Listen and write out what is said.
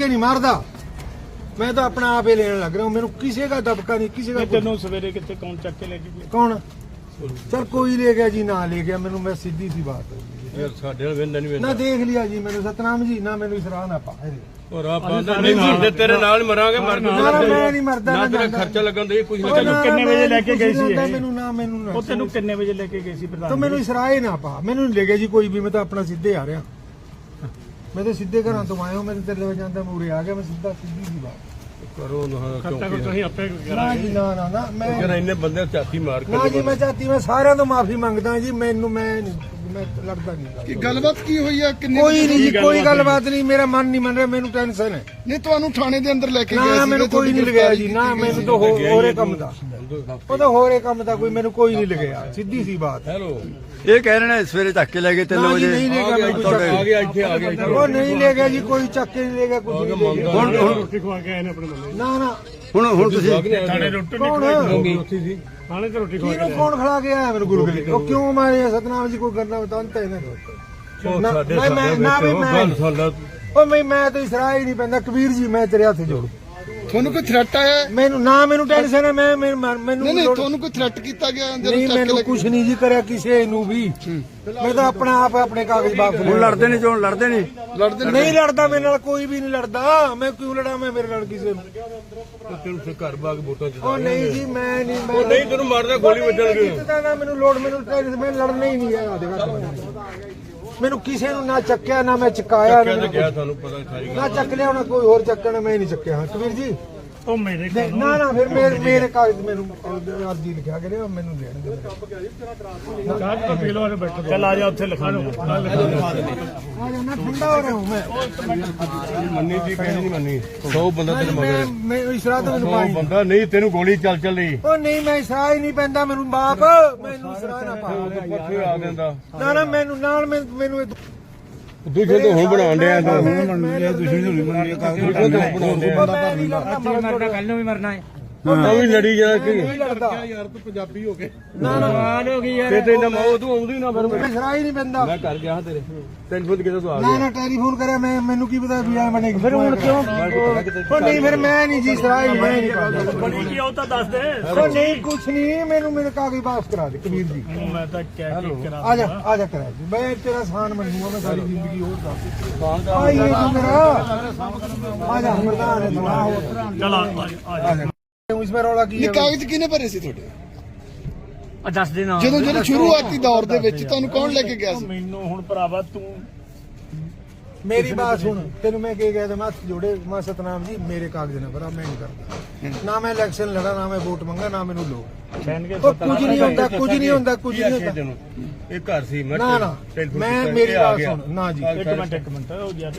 ਦਬਕੇ ਨਹੀਂ ਮਾਰਦਾ। ਮੈਂ ਤਾਂ ਆਪਣਾ ਆਪ ਹੀ ਲੈਣ ਲੱਗ ਰਿਹਾ ਮੈਨੂੰ ਕਿਸੇ ਦਾ ਦਬਕਾ ਨਹੀਂ ਕਿਸੇ ਦਾ ਕੁਛ- ਤੈਨੂੰ ਸਵੇਰੇ ਕਿੱਥੇ ਕੌਣ ਚੱਕ ਕੇ ਲੈ ਕੇ ਗਿਆ? ਕੌਣ? ਚਲ ਕੋਈ ਲੈ ਗਿਆ ਜੀ ਨਾ ਲੈ ਗਿਆ। ਮੈਨੂੰ ਮੈਂ ਸਿੱਧੀ ਸੀ ਬਾਤ ਯਾਰ ਸਾਡੇ ਨਾਲ ਵੇਂਦਾ ਨਹੀਂ ਨਾ ਦੇਖ ਲਿਆ ਜੀ ਮੈਨੂੰ ਸਤਨਾਮ ਜੀ ਨਾ ਮੈਨੂੰ ਇਸਰਾਹ ਨਾ ਪਾ। ਇਹਦੇ। ਔਰ ਆਪਾਂ ਤਾਂ ਨਹੀਂ ਮਰਦੇ ਤੇਰੇ ਨਾਲ ਮਰਾਂਗੇ ਮਰ ਨਾ ਨਾ, ਮੈਂ ਨਹੀਂ ਮਰਦਾ ਨਾ ਤੇਰਾ ਜਾਂਦਾ। ਖਰਚਾ ਲੱਗਣ ਦੇ ਕੁਝ ਉਹ ਨਾ ਨਾ, ਕਿੰਨੇ ਮੈਂ ਵਜੇ ਲੈ ਕੇ ਕੁਛ ਗਏ ਸੀ ਹੁੰਦਾ, ਇਹ? ਮੈਨੂੰ ਨਾ ਮੈਨੂੰ ਨਾ ਉਹ ਤੈਨੂੰ ਕਿੰਨੇ ਵਜੇ ਲੈ ਕੇ ਗਏ ਸੀ ਪ੍ਰਧਾਨ ਤਾਂ ਮੈਨੂੰ ਇਸਰਾਹ ਹੀ ਨਾ ਪਾ। ਮੈਨੂੰ ਨਹੀਂ ਲੈ ਗਿਆ ਜੀ ਕੋਈ ਵੀ ਮੈਂ ਤਾਂ ਆਪਣਾ ਸਿੱਧੇ ਆ ਰਿਹਾ। ਮੈਂ ਤਾਂ ਸਿੱਧੇ ਘਰਾਂ ਤੋਂ ਆਇਆ ਹਾਂ ਮੈਂ ਤਾਂ ਤੇਰੇ ਲਈ ਜਾਂਦਾ ਮੂਰੇ ਆ ਗਿਆ ਮੈਂ ਸਿੱਧਾ ਸਿੱਧੀ ਸੀ ਬਾਤ। ਕਰੋ ਨਾ ਖਰਚਾ ਕੋ ਚੌਕੀ ਤੁਸੀਂ ਆਪੇ ਨਾ ਕਰਾਂਗੇ ਜੀ ਨਾ ਨਾ ਨਾ ਮੈਂ ਯਾਰ ਇੰਨੇ ਬੰਦੇ ਝਾਤੀ ਮਾਰ ਕੇ ਨਾ ਜੀ ਮੈਂ ਚਾਹਤੀ ਮੈਂ ਸਾਰਿਆਂ ਤੋਂ ਮਾਫੀ ਮੰਗਦਾ ਜੀ ਮੈਨੂੰ ਮੈਂ ਨਹੀਂ ਮੈਂ ਲੜਦਾ ਨਹੀਂ। ਕਿ ਗੱਲਬਾਤ ਕੀ ਹੋਈ ਆ? ਕਿੰਨੇ ਕੋਈ ਨਹੀਂ ਜੀ ਕੋਈ ਗੱਲਬਾਤ ਨਹੀਂ ਮੇਰਾ ਮਨ ਨਹੀਂ ਮੰਨ ਰਿਹਾ ਮੈਨੂੰ ਟੈਨਸ਼ਨ ਹੈ। ਨਹੀਂ ਤੁਹਾਨੂੰ ਥਾਣੇ ਦੇ ਅੰਦਰ ਲੈ ਕੇ ਗਏ ਨਾ ਸੀ ਮੈਨੂੰ ਕੋਈ ਨਹੀਂ ਲਗਾਇਆ ਜੀ ਨਾ ਮੈਨੂੰ ਤਾਂ ਹੋਰੇ ਕੰਮ ਦਾ। ਉਹ ਤਾਂ ਹੋਰੇ ਕੰਮ ਦਾ ਕੋਈ ਮੈਨੂੰ ਕੋਈ ਨਹੀਂ ਲਗਾਇਆ ਸਿੱਧੀ ਸੀ ਬਾਤ। ਹੈਲੋ ਇਹ ਕਹਿ ਰਹੇ ਨੇ ਸਵੇਰੇ ਚੱਕ ਕੇ ਲੈ ਗਏ 3 ਨਾ ਜੀ ਵਜੇ। ਨਹੀਂ ਲੈ ਆ ਗਿਆ ਗਿਆ ਮੈਨੂੰ ਕੋਈ ਚੱਕ ਆ ਗਿਆ ਇੱਥੇ ਆ ਗਿਆ ਇੱਥੇ। ਉਹ ਨਹੀਂ ਲੈ ਗਿਆ ਜੀ ਕੋਈ ਚੱਕ ਕੇ ਨਹੀਂ ਲੈ ਗਿਆ ਕੁਝ ਨਹੀਂ ਗਿਆ ਹੁਣ ਹੁਣ ਰੋਟੀ ਖਵਾ ਕੇ ਆਏ ਨੇ ਆਪਣੇ ਬੰਦੇ। ਨਾ ਨਾ। ਹੁਣ ਹੁਣ ਤੁਸੀਂ ਥਾਣੇ ਰੋਟੀ ਨਹੀਂ ਕੌਣ? ਖਵਾਈ ਉੱਥੇ ਸੀ। ਥਾਣੇ ਤੇ ਰੋਟੀ ਖਵਾ ਕੇ ਕਿਹਨੂੰ ਕੌਣ ਖੜਾ ਕੇ ਆਇਆ ਮੇਰੇ ਗੁਰੂ ਗਲੀ ਉਹ ਕਿਉਂ ਮਾਰੇ ਸਤਨਾਮ ਜੀ ਕੋਈ ਕਰਨਾ ਬਤਾਨ ਤਾਂ ਇਹਨਾਂ ਉਹ ਨਾ ਸਾਡੇ ਮੈਂ- ਮੈਂ- ਨਾ ਵੀ ਮੈਂ ਉਹ ਮੈਂ ਮੈਂ ਤਾਂ ਇਸਰਾਹ ਹੀ ਨਹੀਂ ਪੈਂਦਾ ਕਬੀਰ ਜੀ ਮੈਂ ਤੇਰੇ ਹੱਥ ਜੋੜ। ਤੁਹਾਨੂੰ ਕੋਈ ਥ੍ਰੈਟ ਆਇਆ? ਹੈ? ਮੈਨੂੰ ਨਾ ਮੈਨੂੰ ਟੈਨਸ਼ਨ ਹੈ ਮੈਂ ਮੈਨੂੰ ਮੈਨੂੰ ਨਹੀਂ ਨਹੀਂ ਤੁਹਾਨੂੰ ਕੋਈ ਥ੍ਰੈਟ ਕੀਤਾ ਗਿਆ ਜਦੋਂ ਨਹੀਂ ਚੱਕ ਕੇ ਮੈਨੂੰ ਲੈ ਕੁਝ ਨਹੀਂ ਜੀ ਕਰਿਆ ਕਿਸੇ ਨੂੰ ਵੀ। ਮੈਂ ਤਾਂ ਆਪਣਾ ਆਪ ਆਪਣੇ ਕਾਗਜ਼ ਬਾਪ ਹੁਣ ਲੜਦੇ ਨਹੀਂ ਜੋ ਲੜਦੇ ਨਹੀਂ। ਲੜਦੇ ਨੇ ਨਹੀਂ ਲੜਦਾ ਮੇਰੇ ਨਾਲ ਕੋਈ ਵੀ ਨਹੀਂ ਲੜਦਾ। ਮੈਂ ਕਿਉਂ ਲੜਾਂ ਮੈਂ ਮੇਰੇ ਨਾਲ ਕਿਸੇ ਨੂੰ? ਤੈਨੂੰ ਫਿਰ ਘਰ ਬਾਗ ਵੋਟਾਂ ਚ ਉਹ ਨਹੀਂ ਜੀ ਮੈਂ ਨਹੀਂ ਮੈਂ ਉਹ ਨਹੀਂ ਤੈਨੂੰ ਮਾਰਦਾ ਗੋਲੀ ਵੱਜਣਗੇ। ਨਾ ਮੈਨੂੰ ਲੋੜ ਮੈਨੂੰ ਟੈਨਸ਼ਨ ਮੈਂ ਲੜਨਾ ਹੀ ਨਹੀਂ ਹੈ। ਦੇਖਾ। ਮੈਨੂੰ ਕਿਸੇ ਨੂੰ ਨਾ ਚੱਕਿਆ ਨਾ ਮੈਂ ਚਕਾਇਆ ਨਾ ਗਿਆ ਤੁਹਾਨੂੰ ਪਤਾ ਸਾਰੀ ਗੱਲ। ਨਾ ਚੱਕ ਲਿਆ ਉਹਨਾਂ ਕੋਈ ਹੋਰ ਚੱਕਣ ਮੈਂ ਨਹੀਂ ਚੱਕਿਆ। ਹਾਂ ਕਬੀਰ ਜੀ ਉਹ ਮੇਰੇ ਨਹੀਂ, ਨਾ ਨਾ ਫਿਰ ਮੇਰੇ ਮੇਰੇ ਕਾਗਜ਼ ਮੈਨੂੰ ਅਰਜੀ ਲਿਖਿਆ ਕਰਿਓ ਮੈਨੂੰ ਲੈਣ ਦਿਓ ਚਾਹ ਤਾਂ ਪੀ ਲਓ ਬੈਠੋ ਚੱਲ ਆ ਜਾ ਉੱਥੇ ਲਿਖਾ ਲਓ ਆ। ਜਾ ਨਾ ਠੰਡਾ ਹੋ ਰਿਹਾ ਹੂੰ ਮੈਂ। ਮੰਨੀ ਜੀ ਕਿਸੇ ਨਹੀਂ ਮੰਨੀ। 100 ਬੰਦਾ ਤੈਨੂੰ ਮਗਰ ਮੈਂ ਇਸ ਰਾਤ ਮੈਨੂੰ 100 ਪਾਈ। ਬੰਦਾ ਨਹੀਂ ਤੈਨੂੰ ਗੋਲੀ ਚੱਲ ਚੱਲੀ। ਉਹ ਨਹੀਂ ਮੈਂ ਇਸਰਾ ਹੀ ਨਹੀਂ ਪੈਂਦਾ ਮੈਨੂੰ ਬਾਪ ਮੈਨੂੰ ਇਸਰਾ ਨਾ ਪਾ। ਪੱਥੇ ਆ ਦਿੰਦਾ ਨਾ ਨਾ ਮੈਨੂੰ ਨਾਲ ਮੈਨੂੰ ਇਹ- ਦੂਜੇ ਤੋਂ ਹੁਣ ਬਣਾਉਣ ਡਿਆ ਤੂੰ। ਮੈਂ- ਮੈਂ- ਦੂਜੇ ਤੋਂ ਬਣਾਉਣ ਡਿਆ ਮੈਂ ਨਹੀਂ। ਲੜਦਾ ਮਰਦਾ ਕੱਲ ਨੂੰ ਵੀ ਮਰਨਾ ਹੈ। ਤਾਂ ਵੀ ਲੜੀ ਜਾ ਕੇ। ਨਹੀਂ ਲੜਦਾ। ਯਾਰ ਤੂੰ ਪੰਜਾਬੀ ਹੋ ਕੇ। ਨਾ ਨਾ। ਹਾਲ ਹੋ ਗਈ ਯਾਰ। ਤੇ ਤੇ ਨਾ ਮਾਉ ਤੂੰ ਆਉਂਦੀ ਨਾ ਫਿਰ। ਮੈਂ ਇਸਰਾ ਹੀ ਨਹੀਂ ਪੈਂਦਾ। ਮੈਂ ਕਰ ਗਿਆ ਹਾਂ ਤੇਰੇ। ਟੈਲੀਫੋਨ ਤੇ ਕਿਦੋਂ ਤੂੰ ਆ ਨਾ ਨਾ ਟੈਲੀਫੋਨ ਕਰਿਆ ਮੈਂ। ਮੈਨੂੰ ਕੀ ਪਤਾ ਵੀ ਆ ਬਣੇਗੀ। ਫਿਰ ਹੁਣ ਕਿਉਂ? ਉਹ ਨਹੀਂ ਫਿਰ ਮੈਂ ਨਹੀਂ ਜੀ ਇਸਰਾ ਹੀ ਮੈਂ ਨਹੀਂ ਕਰਦਾ। ਬਣੀ ਕੀ ਉਹ ਤਾਂ ਦੱਸ ਦੇ। ਉਹ ਨਹੀਂ ਕੁਛ ਨਹੀਂ। ਮੈਨੂੰ ਮੇਰੇ ਕਾਗਜ਼ ਵਾਪਸ ਕਰਾ ਦੇ ਕਬੀਰ ਜੀ। ਮੈਂ ਤਾਂ ਕਹਿ ਕੇ ਕਰਾ ਆ ਜਾ ਆ ਜਾ ਕਰਾ ਜੀ ਮੈਂ ਤੇਰਾ ਸਾਨ ਮੰਨੂਗਾ ਮੈਂ ਸਾਰੀ ਜ਼ਿੰਦਗੀ ਹੋਰ ਦੱਸ ਇਹ ਤੂੰ ਮੇਰਾ ਆ ਜਾ ਮਰਦਾਨ ਹੈ ਤੂੰ ਆ ਹੋਰ ਚੱਲ ਆ ਆ ਜਾ ਇਸ ਮੇਂ ਰੌਲਾ ਕੀ ਇਹ ਹੈ? ਕਾਗਜ਼ ਕਿਹਨੇ ਭਰੇ ਸੀ ਤੁਹਾਡੇ? ਆ ਦੱਸ ਦੇ ਨਾ। ਜਦੋਂ ਜਦੋਂ ਸ਼ੁਰੂਆਤੀ ਦੌਰ ਦੇ ਵਿੱਚ ਤੁਹਾਨੂੰ ਕੌਣ ਲੈ ਕੇ ਗਿਆ ਸੀ? ਮੈਨੂੰ ਹੁਣ ਭਰਾਵਾ ਤੂੰ ਮੇਰੀ ਬਾਤ ਸੁਣ ਤੈਨੂੰ ਮੈਂ ਕੀ ਕਹਿ ਹੱਥ ਜੋੜੇ ਮੈਂ ਸਤਨਾਮ ਜੀ ਮੇਰੇ ਕਾਗਜ਼ ਨਾ ਭਰਾ ਮੈਂ ਨਹੀਂ ਕਰਦਾ। ਨਾ ਮੈਂ ਇਲੈਕਸ਼ਨ ਲੜਾ ਨਾ ਮੈਂ ਵੋਟ ਮੰਗਾ ਨਾ ਮੈਨੂੰ ਉਹ ਕੁਝ ਨਹੀਂ ਹੁੰਦਾ ਕੁਝ ਨਹੀਂ ਹੁੰਦਾ ਕੁਝ ਨਹੀਂ ਹੁੰਦਾ। ਇਹ ਘਰ ਸੀ ਮੈਂ ਨਾ ਨਾ ਟੈਲੀਫੋਨ ਮੈਂ ਮੇਰੀ ਬਾਤ। ਸੁਣ ਨਾ ਜੀ। ਇੱਕ ਮਿੰਟ ਇੱਕ ਮਿੰਟ ਉਹ ਯਾਰ